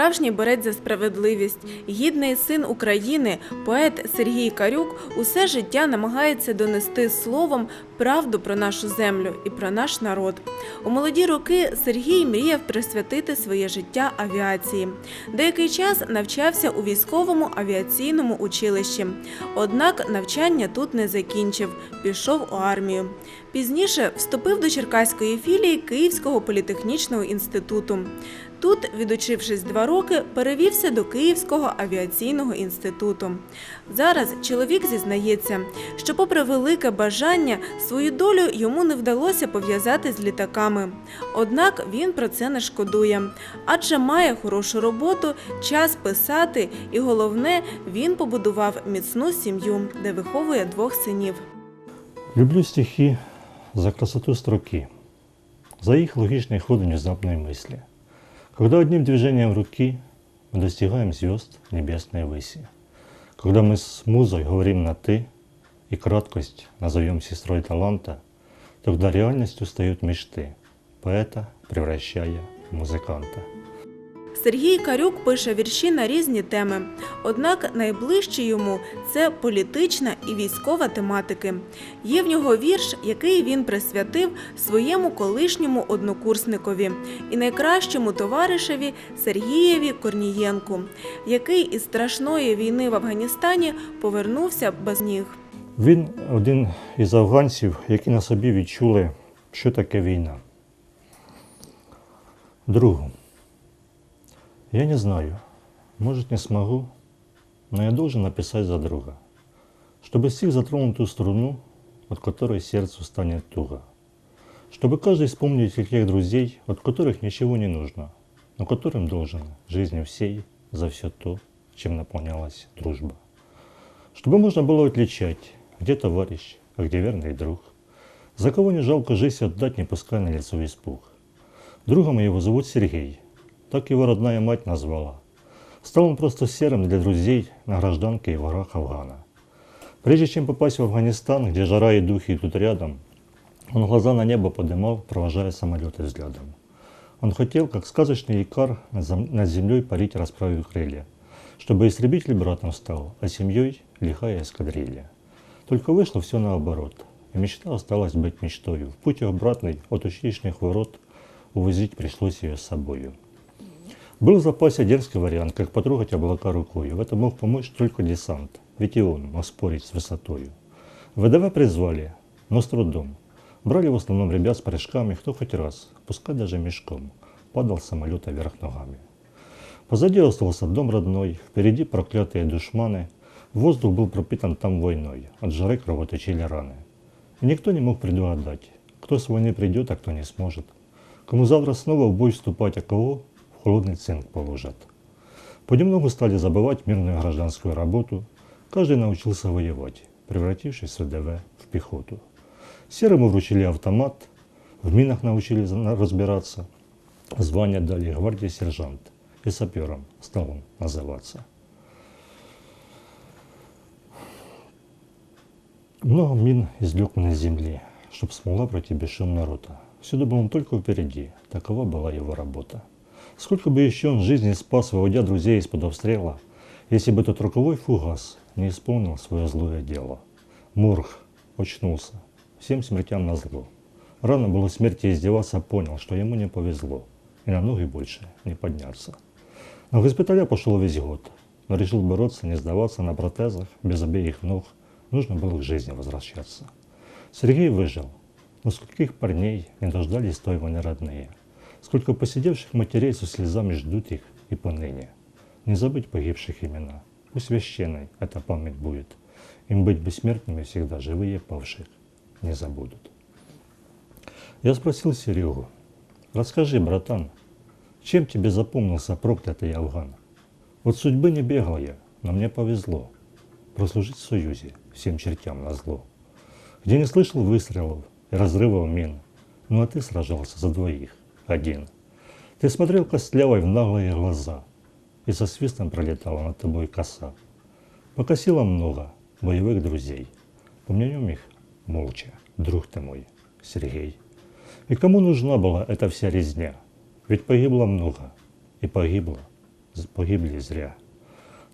справжній борець за справедливість, гідний син України, поет Сергій Карюк усе життя намагається донести словом правду про нашу землю і про наш народ. У молоді роки Сергій мріяв присвятити своє життя авіації. Деякий час навчався у військовому авіаційному училищі. Однак навчання тут не закінчив, пішов у армію. Пізніше вступив до Черкаської філії Київського політехнічного інституту. Тут, відучившись два роки, перевівся до Київського авіаційного інституту. Зараз чоловік зізнається, що, попри велике бажання, свою долю йому не вдалося пов'язати з літаками. Однак він про це не шкодує, адже має хорошу роботу, час писати, і головне, він побудував міцну сім'ю, де виховує двох синів. Люблю стихи за красоту строки, за их логичный ход внезапной мысли. Когда одним движением руки мы достигаем звезд небесной выси. Когда мы с музой говорим на «ты» и краткость назовем сестрой таланта, тогда реальностью стают мечты, поэта превращая в музыканта. Сергій Карюк пише вірші на різні теми. Однак найближче йому це політична і військова тематики. Є в нього вірш, який він присвятив своєму колишньому однокурсникові і найкращому товаришеві Сергієві Корнієнку, який із страшної війни в Афганістані повернувся без ніг. Він один із афганців, які на собі відчули, що таке війна. Другу. Я не знаю, может не смогу, но я должен написать за друга, чтобы стих затронул ту струну, от которой сердцу станет туго. Чтобы каждый вспомнил тех друзей, от которых ничего не нужно, но которым должен жизни всей за все то, чем наполнялась дружба. Чтобы можно было отличать, где товарищ, а где верный друг. За кого не жалко жизнь отдать, не пускай на лицо испуг. Другом его зовут Сергей, так его родная мать назвала. Стал он просто серым для друзей на гражданке и в горах Афгана. Прежде чем попасть в Афганистан, где жара и духи идут рядом, он глаза на небо подымал, провожая самолеты взглядом. Он хотел, как сказочный икар, над зем- над землей парить, расправив крылья, чтобы истребитель братом стал, а семьей лихая эскадрилья. Только вышло все наоборот, и мечта осталась быть мечтою. В путь обратный от училищных ворот увозить пришлось ее с собою. Был в запасе дерзкий вариант, как потрогать облака рукой. В этом мог помочь только десант, ведь и он мог спорить с высотою. ВДВ призвали, но с трудом. Брали в основном ребят с прыжками, кто хоть раз, пускай даже мешком, падал с самолета вверх ногами. Позади остался дом родной, впереди проклятые душманы. Воздух был пропитан там войной, от жары кровоточили раны. И никто не мог предугадать, кто с войны придет, а кто не сможет. Кому завтра снова в бой вступать, а кого холодный цинк положат. Понемногу стали забывать мирную гражданскую работу. Каждый научился воевать, превратившись в ВДВ в пехоту. Серому вручили автомат, в минах научили разбираться. Звание дали гвардии сержант, и сапером стал он называться. Много мин извлек он из земли, чтоб смогла пройти бесшумно рота. Всюду был он только впереди, такова была его работа. Сколько бы еще он жизни спас, выводя друзей из-под обстрела, если бы тот роковой фугас не исполнил свое злое дело. Мурх очнулся, всем смертям назло. Рано было смерти издеваться, понял, что ему не повезло, и на ноги больше не подняться. На госпиталя пошел весь год, но решил бороться, не сдаваться на протезах, без обеих ног. Нужно было к жизни возвращаться. Сергей выжил, но скольких парней не дождались той войны родные. Сколько посидевших матерей со слезами ждут их и поныне. Не забыть погибших имена. Пусть священной эта память будет. Им быть бессмертными всегда живые павших не забудут. Я спросил Серегу, расскажи, братан, чем тебе запомнился проклятый Афган? Вот судьбы не бегал я, но мне повезло прослужить в Союзе всем чертям на зло, где не слышал выстрелов и разрывов мин, ну а ты сражался за двоих, один. Ты смотрел костлявой в наглые глаза, и со свистом пролетала над тобой коса. Покосило много боевых друзей, помянем их молча, друг ты мой, Сергей. И кому нужна была эта вся резня? Ведь погибло много, и погибло погибли зря.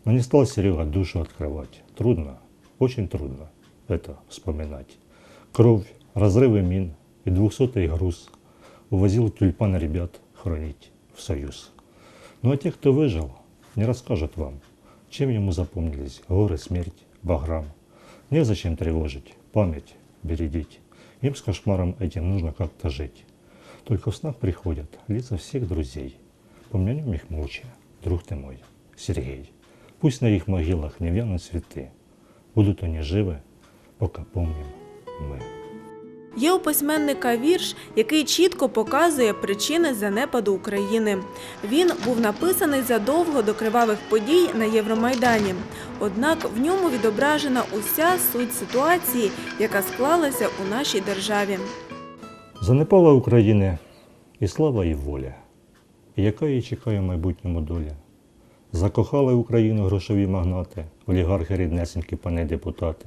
Но не стал Серега душу открывать. Трудно, очень трудно это вспоминать. Кровь, разрывы мин и двухсотый груз увозил тюльпан ребят хранить в союз. Ну а те, кто выжил, не расскажут вам, чем ему запомнились горы, смерть, баграм. Незачем тревожить, память бередить. Им с кошмаром этим нужно как-то жить. Только в снах приходят лица всех друзей. Помянем их молча, друг ты мой, Сергей. Пусть на их могилах не вянут цветы. Будут они живы, пока помним мы. Є у письменника вірш, який чітко показує причини занепаду України. Він був написаний задовго до кривавих подій на Євромайдані. Однак в ньому відображена уся суть ситуації, яка склалася у нашій державі. Занепала України і слава, і воля, яка її чекає в майбутньому доля. Закохали Україну грошові магнати, олігархи ріднесенькі пани депутати,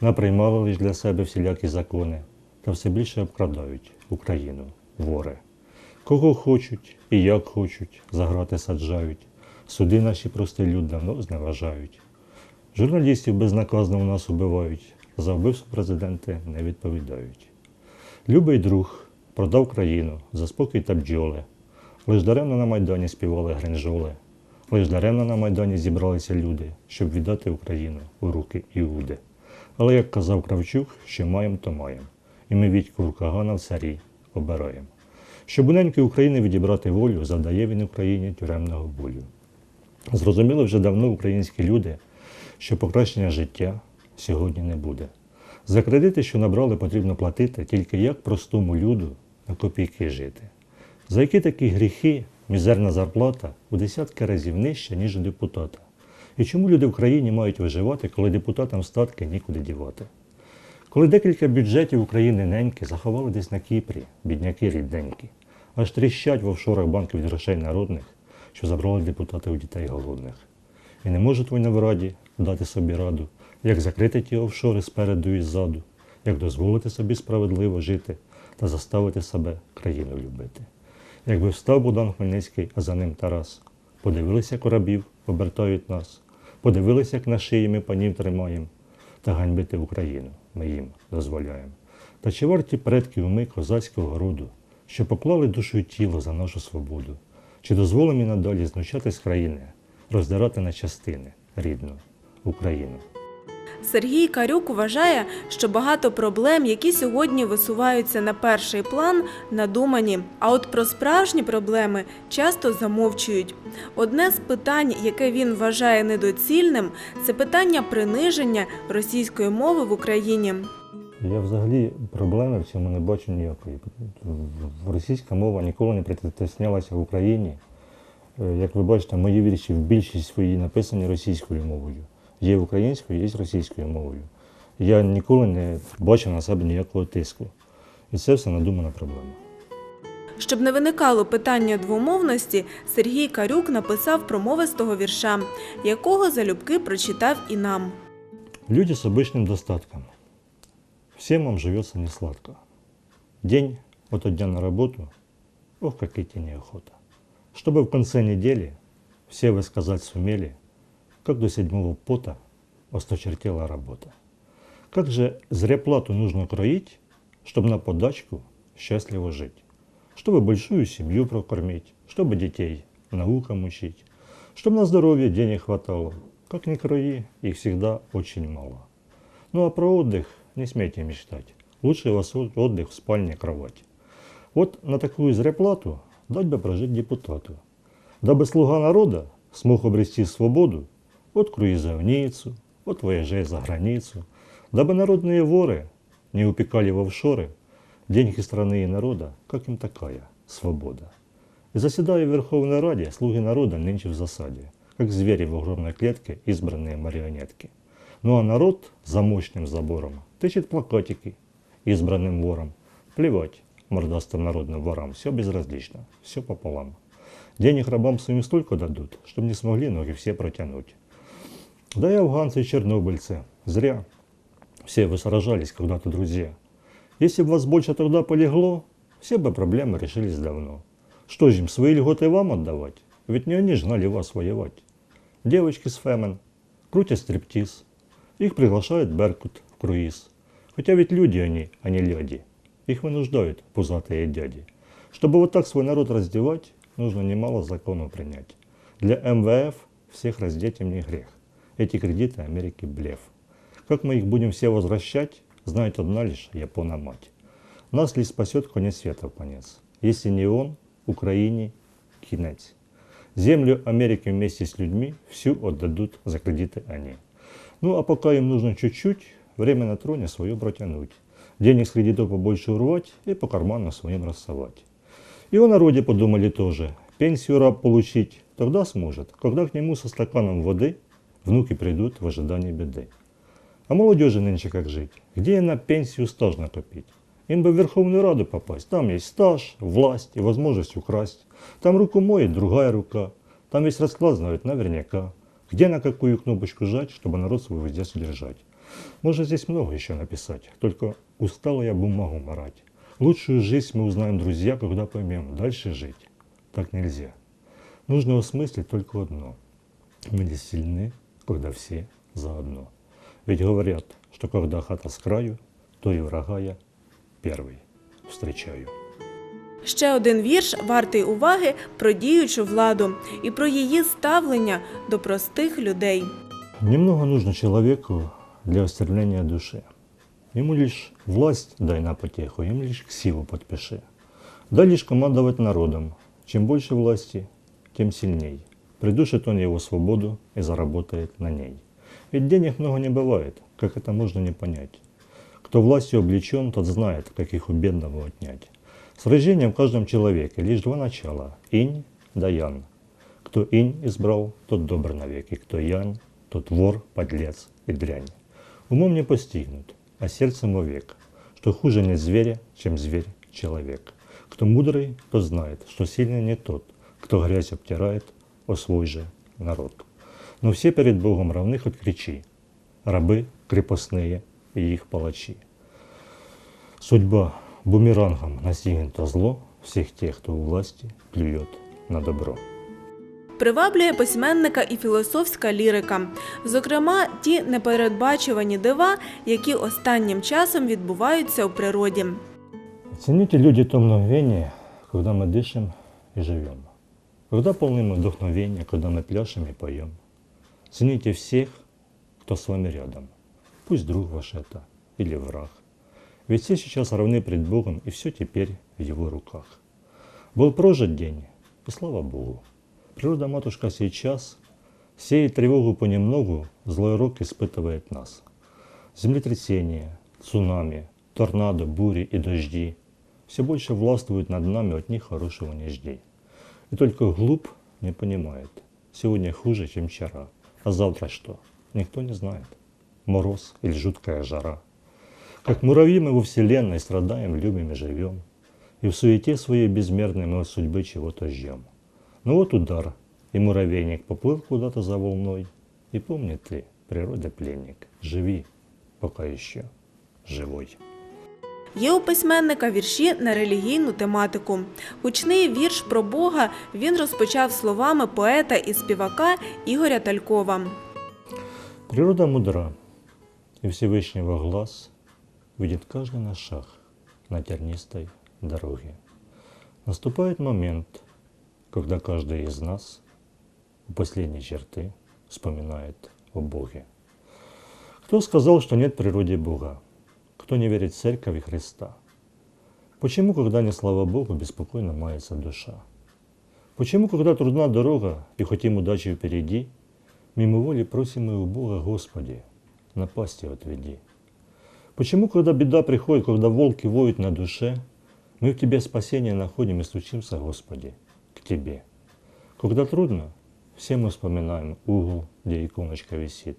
наприймали лиш для себе всілякі закони, та все більше обкрадають Україну, вори. Кого хочуть і як хочуть, заграти саджають, суди наші простий люд давно зневажають. Журналістів безнаказно у нас убивають, за вбивство президенти не відповідають. Любий друг продав країну за спокій та бджоли. Лиш даремно на Майдані співали гринжоли. Лиш даремно на Майдані зібралися люди, щоб віддати Україну у руки Іуди. Але як казав Кравчук, що маєм, то маєм. І ми Вітьку Рукагана в царі обираємо. Щоб у неньки України відібрати волю, завдає він Україні тюремного болю. Зрозуміли вже давно українські люди, що покращення життя сьогодні не буде. За кредити, що набрали, потрібно платити тільки як простому люду на копійки жити. За які такі гріхи мізерна зарплата у десятки разів нижча, ніж у депутата. І чому люди в країні мають виживати, коли депутатам статки нікуди дівати? Коли декілька бюджетів України неньки заховали десь на Кіпрі, бідняки рідненькі, аж тріщать в офшорах банків грошей народних, що забрали депутати у дітей голодних. І не можуть вони в раді дати собі раду, як закрити ті офшори спереду і ззаду, як дозволити собі справедливо жити та заставити себе країну любити. Якби встав Богдан Хмельницький, а за ним Тарас, подивилися корабів, обертають нас, подивилися, як на шиї ми панів тримаємо, та ганьбити Україну ми їм дозволяємо. Та чи варті предків ми козацького роду, що поклали душу і тіло за нашу свободу? Чи дозволимо і надалі знущатись країни, роздирати на частини рідну Україну? Сергій Карюк вважає, що багато проблем, які сьогодні висуваються на перший план, надумані. А от про справжні проблеми часто замовчують. Одне з питань, яке він вважає недоцільним, це питання приниження російської мови в Україні. Я взагалі проблеми в цьому не бачу ніякої. Російська мова ніколи не притиснялася в Україні. Е, Як ви бачите, мої вірші в більшість свої написані російською мовою Є українською, є російською мовою. Я ніколи не бачив на себе ніякого тиску. І це все надумана проблема. Щоб не виникало питання двомовності, Сергій Карюк написав промовистого вірша, якого залюбки прочитав і нам. Люди с обычным достатком. Всем вам живется несладко. День ото дня на работу, ох, как идти неохота. Чтобы в конце недели все вы сказать сумели, как до седьмого пота осточертела работа. Как же зря плату нужно кроить, чтобы на подачку счастливо жить. Чтобы большую семью прокормить, чтобы детей наукам учить, чтобы на здоровье денег хватало. Как ни крои, их всегда очень мало. Ну а про отдых не смейте мечтать. Лучше у вас от- отдых в спальне кровать. Вот на такую зряплату дать бы прожить депутату. Дабы слуга народа смог обрести свободу от круиза в Ниццу, от вояжей за границу, дабы народные воры не упекали в офшоры деньги страны и народа, как им такая свобода. И заседая в Верховной Раде, слуги народа нынче в засаде, как звери в огромной клетке, избранные марионетки. Ну а народ за мощным забором тычет плакатики избранным вором. Плевать мордастым народным ворам, все безразлично, все пополам. Денег рабам своим столько дадут, чтобы не смогли ноги все протянуть. Да и афганцы и чернобыльцы, зря. Все вы сражались когда-то, друзья. Если бы вас больше тогда полегло, все бы проблемы решились давно. Что же им, свои льготы вам отдавать? Ведь не они ж гнали вас воевать. Девочки с Фемен крутят стриптиз. Их приглашает Беркут в круиз. Хотя ведь люди они, а не ляди. Их вынуждают пузатые дяди. Чтобы вот так свой народ раздевать, нужно немало законов принять. Для МВФ всех раздеть им не грех. Эти кредиты Америки блеф. Как мы их будем все возвращать, знает одна лишь Япона-мать. Нас ли спасет конец света в конец? Если не он, Украине кинец. Землю Америки вместе с людьми всю отдадут за кредиты они. Ну а пока им нужно чуть-чуть, время на троне свое протянуть. Денег с кредитов побольше урвать и по карманам своим рассовать. И о народе подумали тоже. Пенсию раб получить тогда сможет, когда к нему со стаканом воды внуки придут в ожидании беды. А молодежи нынче как жить? Где на пенсию стаж накопить? Им бы в Верховную Раду попасть. Там есть стаж, власть и возможность украсть. Там руку моет другая рука. Там весь расклад знают наверняка. Где на какую кнопочку жать, чтобы народ свой везде содержать. Можно здесь много еще написать, только устала я бумагу марать. Лучшую жизнь мы узнаем, друзья, когда поймем, дальше жить так нельзя. Нужно осмыслить только одно. Мы не сильны, когда все заодно. Ведь говорят, что когда хата с краю, то и врага я первый встречаю. Ще один вірш вартий уваги про діючу владу і про її ставлення до простих людей. Немного нужно человеку для остервления души. Ему лишь власть дай на потеху, им лишь ксиву подпиши. Дай лишь командовать народом. Чем больше власти, тем сильней. Придушит он его свободу и заработает на ней. Ведь денег много не бывает, как это можно не понять. Кто властью облечен, тот знает, как их у бедного отнять. С рождением в каждом человеке лишь два начала – инь да ян. Кто инь избрал, тот добр навеки, кто ян, тот вор, подлец и дрянь. Умом не постигнут, а сердцем вовек, что хуже нет зверя, чем зверь человек. Кто мудрый, тот знает, что сильный не тот, кто грязь обтирает о свой же народ. Но все перед Богом равны хоть кричи, рабы крепостные и их палачи. Судьба бумерангом настигнет то зло всех тех, кто у власти плюет на добро. Приваблює письменника і філософська лірика, зокрема, ті непередбачувані дива, які останнім часом відбуваються у природі. Цените люди то мгновение, когда мы дышим и живем. Когда полны вдохновения, когда мы пляшем и поем. Цените всех, кто с вами рядом. Пусть друг ваш это или враг. Ведь все сейчас равны пред Богом, и все теперь в Его руках. Был прожит день, и слава Богу. Природа-матушка сейчас сеет тревогу понемногу, злой рок испытывает нас. Землетрясения, цунами, торнадо, бури и дожди все больше властвуют над нами, от них хорошего не жди. И только глуп не понимает, сегодня хуже, чем вчера, а завтра что, никто не знает. Мороз или жуткая жара. Как муравьи мы во вселенной страдаем, любим и живем, и в суете своей безмерной мы судьбы чего-то ждем. Ну вот удар, и муравейник поплыл куда-то за волной, и помни ты, природа пленник, живи, пока еще живой. Є у письменника вірші на релігійну тематику. Гучний вірш про Бога він розпочав словами поета і співака Ігоря Талькова. Природа мудра, и Всевышнего глаз видит каждый наш шаг на тернистой дороге. Наступает момент, когда каждый из нас у последней черты вспоминает о Боге. Кто сказал, что нет в природе Бога? Кто не верит в церковь и Христа? Почему, когда не слава Богу, беспокойно мается душа? Почему, когда трудна дорога и хотим удачи впереди, Мимо воли просим мы у Бога, Господи, напасти отведи. Почему, когда беда приходит, когда волки воют на душе, мы в Тебе спасение находим и стучимся, Господи, к Тебе? Когда трудно, все мы вспоминаем угол, где иконочка висит,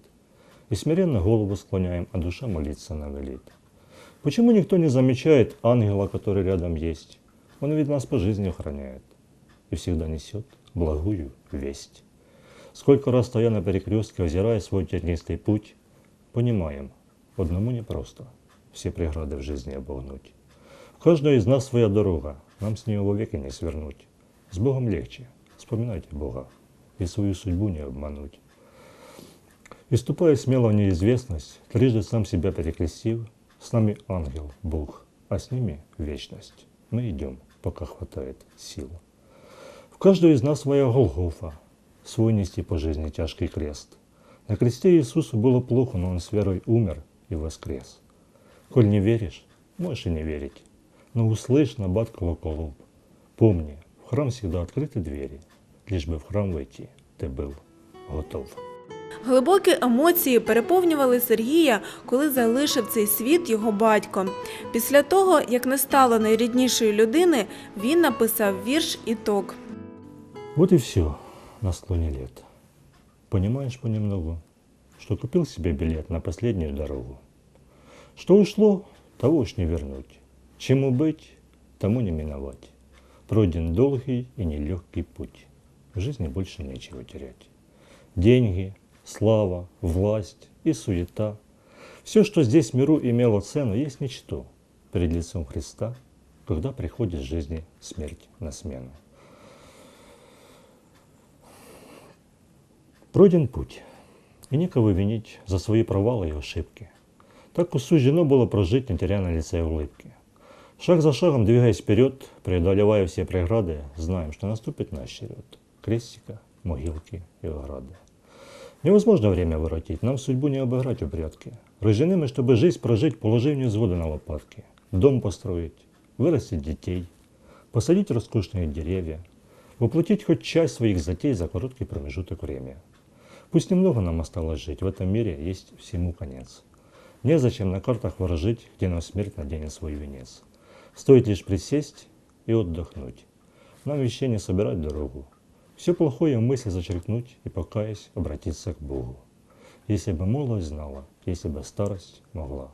и смиренно голову склоняем, а душа молиться навелит. Почему никто не замечает ангела, который рядом есть? Он ведь нас по жизни охраняет и всегда несет благую весть. Сколько раз стоя на перекрестке, озирая свой тернистый путь, понимаем, одному непросто все преграды в жизни обогнуть. В каждой из нас своя дорога, нам с нее вовеки не свернуть. С Богом легче, вспоминайте Бога и свою судьбу не обмануть. И ступая смело в неизвестность, трижды сам себя перекрестив, с нами ангел, Бог, а с ними вечность. Мы идем, пока хватает сил. В каждого из нас своя Голгофа, свой нести по жизни тяжкий крест. На кресте Иисусу было плохо, но Он с верой умер и воскрес. Коль не веришь, можешь и не верить, но услышь на бат колоколов. Помни, в храм всегда открыты двери, лишь бы в храм войти ты был готов. Глибокі емоції переповнювали Сергія, коли залишив цей світ його батько. Після того, як не стало найріднішої людини, він написав вірш «Іток». Вот и все на склоне лет. Понимаешь понемногу, что купил себе билет на последнюю дорогу. Что ушло, того уж не вернуть. Чему быть, тому не миновать. Пройден долгий и нелегкий путь. В жизни больше нечего терять. Деньги, слава, власть и суета. Все, что здесь в миру имело цену, есть ничто перед лицом Христа, когда приходит жизни смерть на смену. Пройден путь, и некого винить за свои провалы и ошибки. Так суждено было прожить, не теряя на лице улыбки. Шаг за шагом, двигаясь вперед, преодолевая все преграды, знаем, что наступит наш черед. Крестика, могилки и ограды. Невозможно время воротить, нам судьбу не обыграть у прятки. Рождены мы, чтобы жизнь прожить, положив невзгоды на лопатки. Дом построить, вырастить детей, посадить роскошные деревья, воплотить хоть часть своих затей за короткий промежуток времени. Пусть немного нам осталось жить, в этом мире есть всему конец. Незачем на картах выражить, где нам смерть наденет свой венец. Стоит лишь присесть и отдохнуть. Нам вещей не собирать дорогу. Все плохое в мысли зачеркнуть и, покаясь, обратиться к Богу. Если бы молодость знала, если бы старость могла,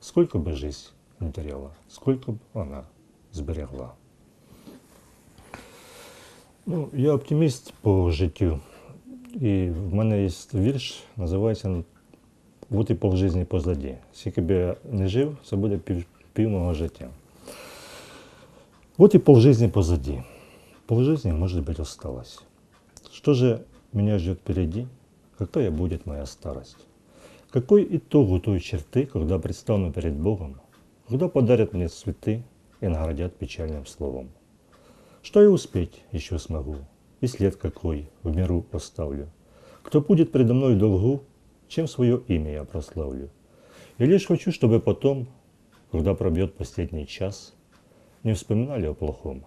сколько бы жизнь не теряла, сколько бы она сберегла. Ну, я оптиміст по життю. І в мене є вірш, називається «Вот і полжизні позаді. Скільки б я не жив, це буде пів, пів мого життя. Вот и полжизни позади. Полжизни, может быть, осталось. Что же меня ждет впереди? Какая будет моя старость? Какой итог у той черты, когда предстану перед Богом, когда подарят мне цветы и наградят печальным словом? Что я успеть еще смогу, и след какой в миру оставлю? Кто будет предо мной долгу, чем свое имя я прославлю? И лишь хочу, чтобы потом, когда пробьет последний час, не вспоминали о плохом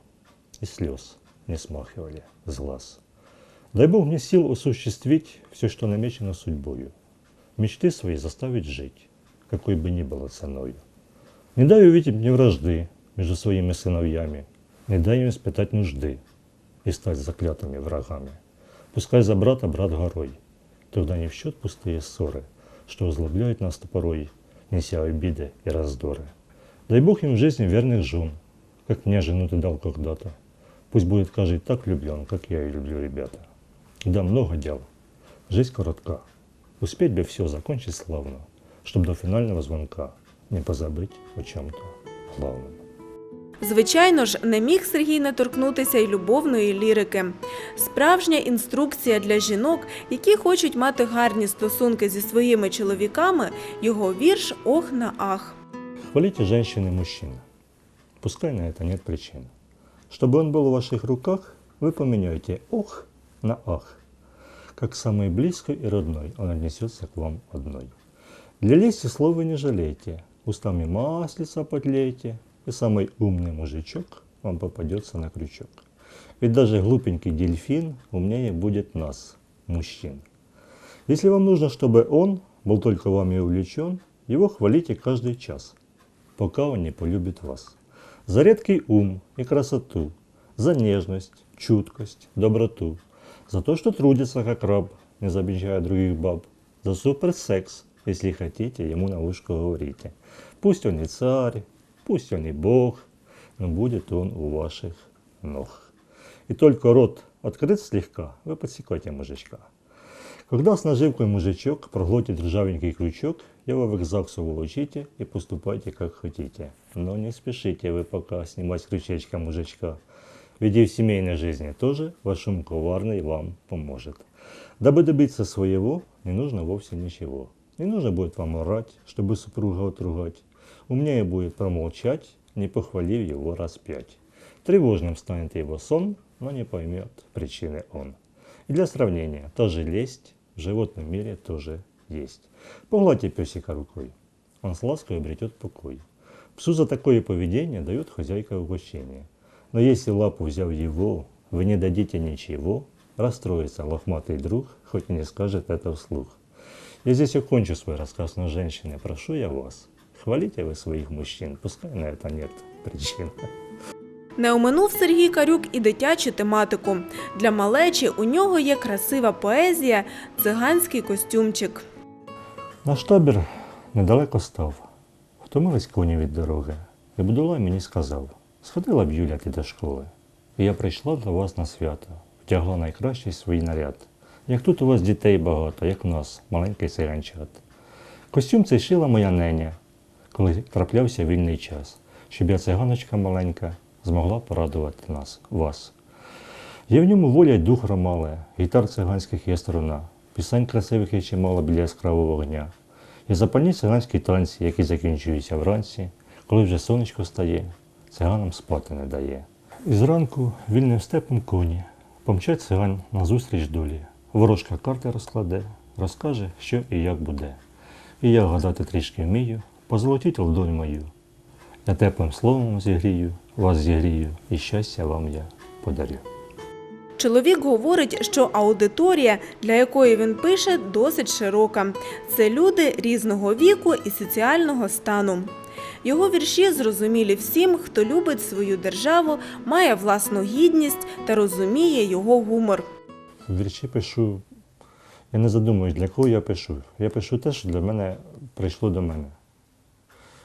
и слез не смахивали с глаз. Дай Бог мне сил осуществить все, что намечено судьбою, мечты свои заставить жить, какой бы ни было ценою. Не дай увидеть мне вражды между своими сыновьями, не дай им испытать нужды и стать заклятыми врагами. Пускай за брата брат горой, тогда не в счет пустые ссоры, что озлобляют нас порой, неся обиды и раздоры. Дай Бог им в жизни верных жен, как мне жену ты дал когда-то. Пусть будет каждый так влюблен, как я и люблю ребята. Да, много дел. Жизнь коротка. Успеть бы все закончить славно, чтобы до финального звонка не позабыть о чем-то главном. Звичайно ж, не міг Сергій не торкнутися й любовної лірики. Справжня інструкція для жінок, які хочуть мати гарні стосунки зі своїми чоловіками, його вірш Ох на ах. Хвалите женщин и мужчин. Пускай на это нет причин. Чтобы он был в ваших руках, вы поменяете «ох» на «ах». Как самый близкий и родной, он отнесется к вам одной. Для лести слова не жалейте, устами маслица подлейте, и самый умный мужичок вам попадется на крючок. Ведь даже глупенький дельфин умнее будет нас, мужчин. Если вам нужно, чтобы он был только вами увлечен, его хвалите каждый час, пока он не полюбит вас. За редкий ум и красоту, за нежность, чуткость, доброту, за то, что трудится как раб, не замечая других баб, за суперсекс, если хотите, ему на ушко говорите. Пусть он и царь, пусть он и бог, но будет он у ваших ног. И только рот открыт слегка, вы подсекайте мужичка. Когда с наживкой мужичок проглотит ржавенький крючок, его вы к ЗАГСу волочите и поступайте как хотите. Но не спешите вы пока снимать крючечка мужичка. ведь и в семейной жизни тоже ваш ум коварный вам поможет. Дабы добиться своего, не нужно вовсе ничего. Не нужно будет вам орать, чтобы супруга отругать. Умнее будет промолчать, не похвалив его раз пять. Тревожным станет его сон, но не поймет причины он. И для сравнения, тоже лесть в животном мире тоже есть. Погладьте песика рукой, он с лаской обретет покой. Псу за такое поведение дает хозяйка угощение. Но если лапу взяв его, вы не дадите ничего, расстроится лохматый друг, хоть и не скажет это вслух. Я здесь окончу свой рассказ, но, женщины, прошу я вас, хвалите вы своих мужчин, пускай на это нет причин. Не оминув Сергій Карюк і дитячу тематику. Для малечі у нього є красива поезія, циганський костюмчик. Наш табір недалеко став. Втомились коні від дороги. І Будулай мені сказав: сходила б Юля ти до школи. І я прийшла до вас на свято, втягла найкращий свій наряд. Як тут у вас дітей багато, як в нас, маленький циганчат. Костюм цей шила моя неня, коли траплявся вільний час, щоб я циганочка маленька змогла порадувати нас, вас. Є в ньому воля дух ромале, гітар циганських є сторона, пісень красивих є чимало біля яскравого вогня. І запальні циганські танці, які закінчуються вранці, коли вже сонечко стає, циганам спати не дає. І зранку вільним степом коні помчать циган назустріч долі. Ворожка карти розкладе, розкаже, що і як буде. І я гадати трішки вмію, позолотіть ладонь мою. Я теплим словом зігрію, вас зігрію, і щастя вам я подарю. Чоловік говорить, що аудиторія, для якої він пише, досить широка. Це люди різного віку і соціального стану. Його вірші зрозумілі всім, хто любить свою державу, має власну гідність та розуміє його гумор. Вірші пишу. Я не задумуюсь, для кого я пишу. Я пишу те, що для мене прийшло до мене.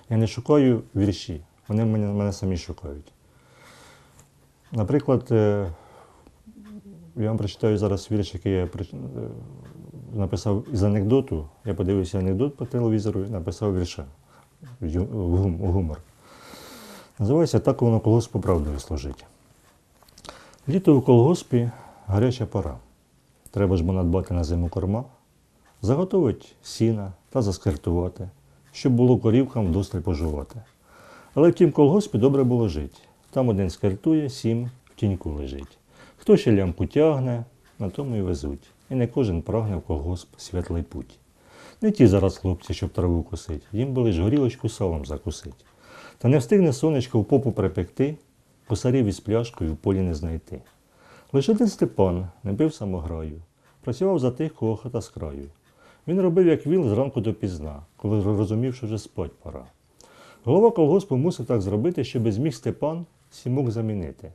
Я не шукаю вірші, вони мене, мене самі шукають. Наприклад, е, я вам прочитаю зараз вірш, який я написав із анекдоту. Я подивився анекдот по телевізору і написав вірша гумор. Називається Так воно колгоспу правдою служить. Літо у колгоспі гаряча пора. Треба ж бо надбати на зиму корма, заготовить сіна та заскартувати, щоб було корівкам вдосталь пожувати. Але в тім колгоспі добре було жити. Там один скартує, сім в тіньку лежить. Хто ще лямку тягне, на тому й везуть. І не кожен прагне в колгосп світлий путь. Не ті зараз хлопці, щоб траву косить, їм би лиш горілочку салом закусить. Та не встигне сонечко в попу припекти, косарів із пляшкою в полі не знайти. Лише один Степан не бив самограю, працював за тих, кого хата з краю. Він робив, як віл зранку до пізна, коли розумів, що вже спать пора. Голова колгоспу мусив так зробити, щоб зміг Степан сімок замінити.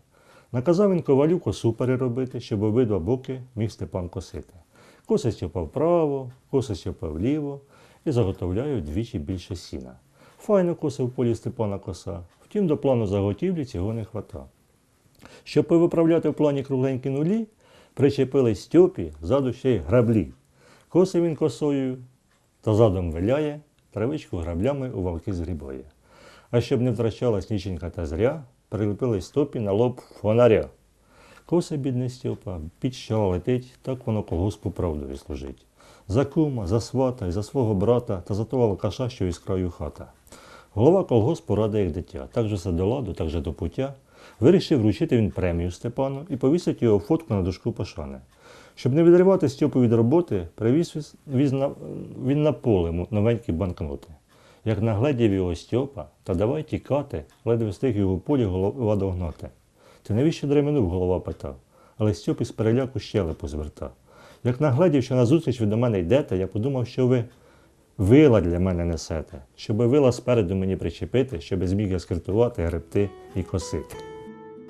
Наказав він ковалю косу переробити, щоб обидва боки міг Степан косити. Косить Степа вправо, косить Степа вліво і заготовляє вдвічі більше сіна. Файно косив полі Степана коса, втім до плану заготівлі цього не хвата. Щоб повиправляти в плані кругленькі нулі, причепили Стьопі ззаду ще й граблі. Косив він косою та задом виляє, травичку граблями у валки згрібає. А щоб не втрачалась ніченька та зря, прилепили Стопі на лоб фонаря. Косе бідний Стьопа, під що летить, так воно колгоспу правдою служить. За кума, за свата, за свого брата та за того алкаша, що із краю хата. Голова колгоспу рада як дитя, так же все до ладу, так же до пуття. Вирішив вручити він премію Степану і повісити його фотку на дошку пошани. Щоб не відривати Стьопу від роботи, привіз він на поле новенькі банкноти. Як нагледів його Стьопа, та давай тікати, ледве встиг його полі голова догнати. Ти навіщо дременув, голова питав, але Стьоп із переляку щелепу звертав. Як нагледів, що назустріч ви до мене йдете, я подумав, що ви вила для мене несете, щоби вила спереду мені причепити, щоби зміг я скритувати, гребти і косити.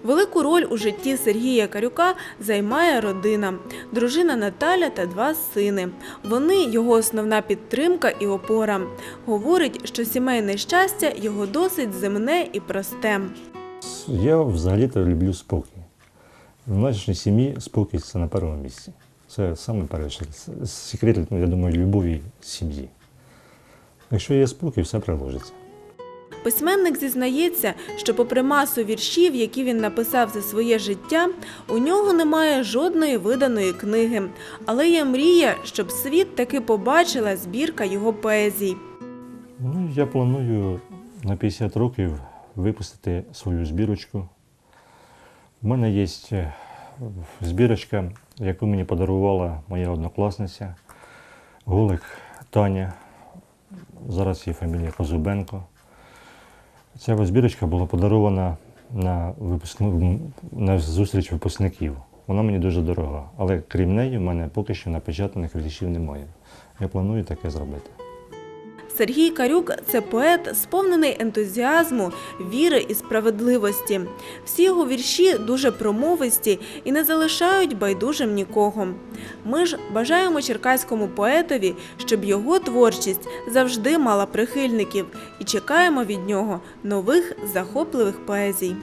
Велику роль у житті Сергія Карюка займає родина, дружина Наталя та два сини. Вони його основна підтримка і опора. Говорить, що сімейне щастя його досить земне і просте. Я взагалі-то люблю спокій. В нашій сім'ї спокій це на першому місці. Це саме секрет, я думаю, любові сім'ї. Якщо є спокій, все приложиться. Письменник зізнається, що, попри масу віршів, які він написав за своє життя, у нього немає жодної виданої книги. Але є мрія, щоб світ таки побачила збірка його поезій. Ну, я планую на 50 років випустити свою збірочку. У мене є е, збірочка, яку мені подарувала моя однокласниця Голик Таня. Зараз її фамілія Козубенко. Ця збірочка була подарована на, випускну, на зустріч випускників. Вона мені дуже дорога. Але крім неї, в мене поки що напечатаних речів немає. Я планую таке зробити. Сергій Карюк це поет, сповнений ентузіазму, віри і справедливості. Всі його вірші дуже промовисті і не залишають байдужим нікого. Ми ж бажаємо черкаському поетові, щоб його творчість завжди мала прихильників, і чекаємо від нього нових захопливих поезій.